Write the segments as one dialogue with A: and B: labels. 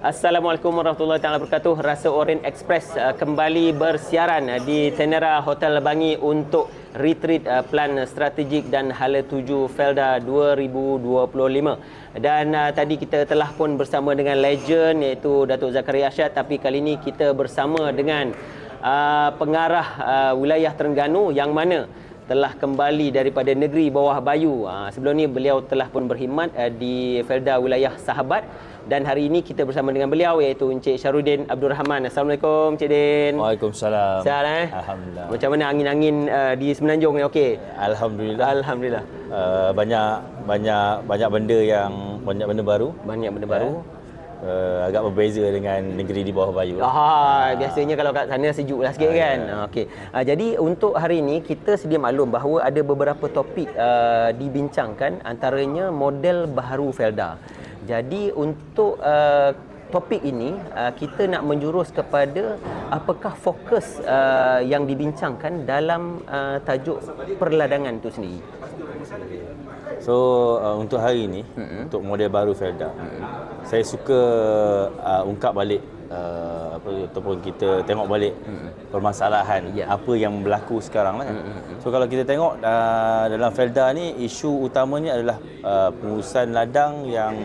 A: Assalamualaikum warahmatullahi taala wabarakatuh. Rasa Orient Express uh, kembali bersiaran uh, di Tenera Hotel Bangi untuk retreat uh, plan strategik dan hala tuju Felda 2025. Dan uh, tadi kita telah pun bersama dengan legend iaitu Datuk Zakaria Asyad tapi kali ini kita bersama dengan uh, pengarah uh, wilayah Terengganu yang mana telah kembali daripada negeri bawah bayu. Uh, sebelum ni beliau telah pun berkhidmat uh, di Felda wilayah Sahabat dan hari ini kita bersama dengan beliau iaitu Encik Syarudin Abdul Rahman. Assalamualaikum Encik Din.
B: Waalaikumsalam.
A: Sihat eh?
B: Alhamdulillah.
A: Macam mana angin-angin uh, di Semenanjung ni okey?
B: Alhamdulillah.
A: Alhamdulillah.
B: Uh, banyak banyak banyak benda yang banyak benda baru.
A: Banyak benda baru.
B: Uh, agak berbeza dengan negeri di bawah bayu.
A: Ah, biasanya kalau kat sana sejuk lah sikit
B: Ah,
A: kan.
B: ya.
A: Ah, Okey. Ah, jadi untuk hari ini kita sedia maklum bahawa ada beberapa topik uh, dibincangkan antaranya model baharu Felda. Jadi untuk uh, topik ini uh, kita nak menjurus kepada apakah fokus uh, yang dibincangkan dalam uh, tajuk perladangan itu sendiri.
B: So uh, untuk hari ini mm-hmm. untuk model baru Felda. Mm-hmm. Saya suka uh, ungkap balik uh, apa ataupun kita tengok balik mm-hmm. permasalahan
A: Ya.
B: apa yang berlaku sekarang lah. kan. Mm-hmm. So kalau kita tengok uh, dalam Felda ni isu utamanya adalah uh, pengurusan ladang yang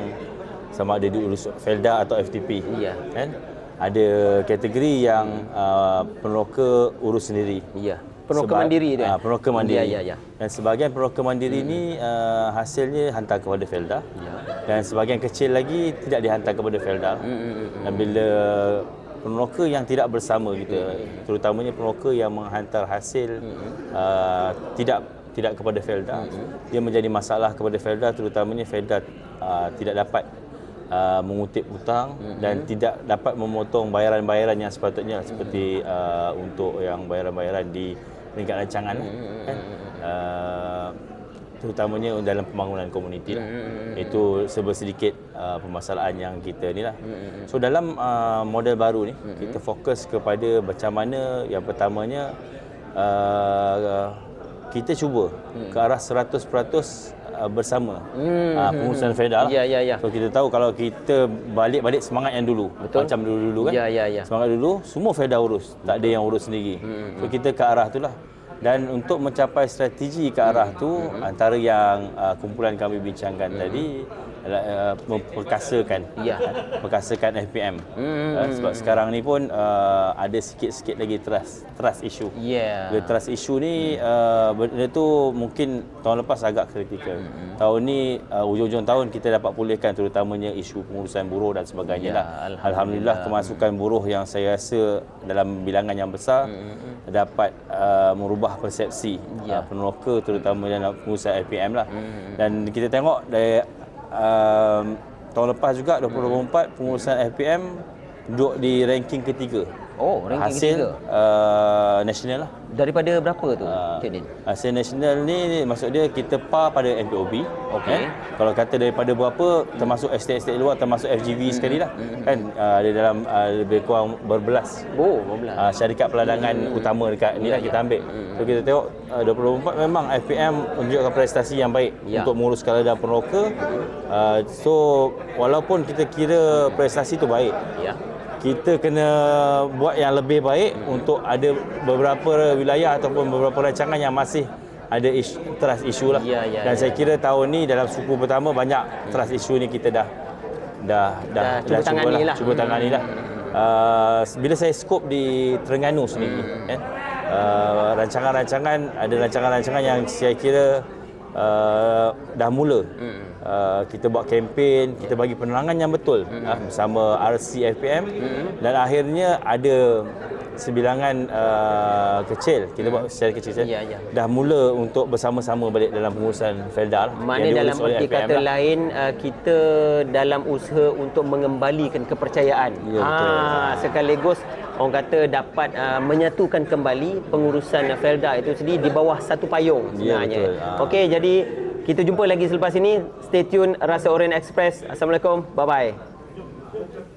B: sama ada diurus Felda atau FTP.
A: Ya.
B: Kan? Ada kategori yang uh, peneroka urus sendiri.
A: Ya. Peneroka
B: Sebab-
A: mandiri tu.
B: Ah, peneroka mandiri.
A: Ya, ya, ya.
B: Dan sebahagian peneroka mandiri hmm. ni uh, hasilnya hantar kepada Felda.
A: Ya.
B: Dan sebahagian kecil lagi tidak dihantar kepada Felda.
A: Hmm,
B: Dan bila peneroka yang tidak bersama kita,
A: Hmm.
B: terutamanya peneroka yang menghantar hasil uh, tidak tidak kepada Felda,
A: Hmm.
B: dia menjadi masalah kepada Felda terutamanya Felda uh, tidak dapat uh, mengutip hutang
A: Hmm.
B: dan tidak dapat memotong bayaran-bayaran yang sepatutnya seperti uh, untuk yang bayaran-bayaran di peringkat rancangan
A: Hmm,
B: kan? Uh, terutamanya dalam pembangunan komuniti. Lah. Itu sedikit uh, permasalahan yang kita ni lah. So dalam uh, model baru ni kita fokus kepada macam mana yang pertamanya uh, kita cuba ke arah 100% uh, bersama uh, pengurusan federal lah.
A: Ya, ya, ya.
B: So kita tahu kalau kita balik-balik semangat yang dulu
A: Betul.
B: macam dulu-dulu kan.
A: Ya, ya, ya.
B: Semangat dulu semua Feda urus, tak ada yang urus sendiri.
A: Hmm,
B: So kita ke arah itulah. Dan untuk mencapai strategi ke arah tu
A: Hmm,
B: antara yang uh, kumpulan kami bincangkan tadi adalah uh, memperkasakan
A: Ya.
B: perkasakan FPM.
A: Hmm,
B: Uh, sebab sekarang ni pun uh, ada sikit-sikit lagi trust trust issue.
A: Ya.
B: Bila trust issue ni uh, benda tu mungkin tahun lepas agak kritikal.
A: Hmm.
B: Tahun ni uh, ujung-ujung tahun kita dapat pulihkan terutamanya isu pengurusan buruh dan sebagainya
A: Ya,
B: lah.
A: Alhamdulillah.
B: Alhamdulillah kemasukan buruh yang saya rasa dalam bilangan yang besar dapat uh, merubah persepsi
A: Hmm, Ya.
B: uh, peneroka terutamanya dalam pengurusan FPM lah. Dan kita tengok dari um, tahun lepas juga 2024 pengurusan FPM duduk di ranking ketiga.
A: Oh, ranking
B: Hasil
A: ketiga.
B: uh, nasional lah.
A: Daripada berapa tu,
B: Ah.
A: Cik Din?
B: Hasil nasional ni maksud dia kita par pada MPOB.
A: Okey.
B: Kan? Kalau kata daripada berapa termasuk estate-estate luar termasuk FGV sekali lah. Kan uh, ada dalam uh, lebih kurang berbelas
A: Oh, 12.
B: uh, syarikat peladangan utama dekat ni lah
A: ya.
B: kita ambil. So kita tengok uh, 2024 memang FPM menunjukkan prestasi yang baik
A: Ya.
B: untuk menguruskan ladang peneroka. Uh, so walaupun kita kira prestasi tu baik,
A: Ya.
B: Kita kena buat yang lebih baik hmm. untuk ada beberapa wilayah ataupun beberapa rancangan yang masih ada isu, trust issue lah.
A: Ya, ya,
B: Dan
A: ya.
B: saya kira tahun ni dalam suku pertama banyak trust issue ni kita dah dah
A: Dah cuba tangani lah.
B: Cuba tangani lah. Uh, bila saya skop di Terengganu sendiri, eh, uh, rancangan-rancangan ada rancangan-rancangan yang saya kira uh, dah mula. Uh, kita buat kempen, kita bagi penerangan yang betul uh, bersama RC FPM dan akhirnya ada sebilangan uh, kecil kita buat secara kecil saja
A: Ya, ya.
B: dah mula untuk bersama-sama balik dalam pengurusan Felda lah
A: Mana
B: yang
A: dalam erti kata
B: lah.
A: lain uh, kita dalam usaha untuk mengembalikan kepercayaan.
B: Ya, betul.
A: Ah, sekaligus orang kata dapat uh, menyatukan kembali pengurusan Felda itu sendiri di bawah satu payung
B: Ya,
A: sebenarnya.
B: betul. Ah.
A: Okey, jadi kita jumpa lagi selepas ini. Stay tune Rasa Orient Express. Assalamualaikum. Bye bye.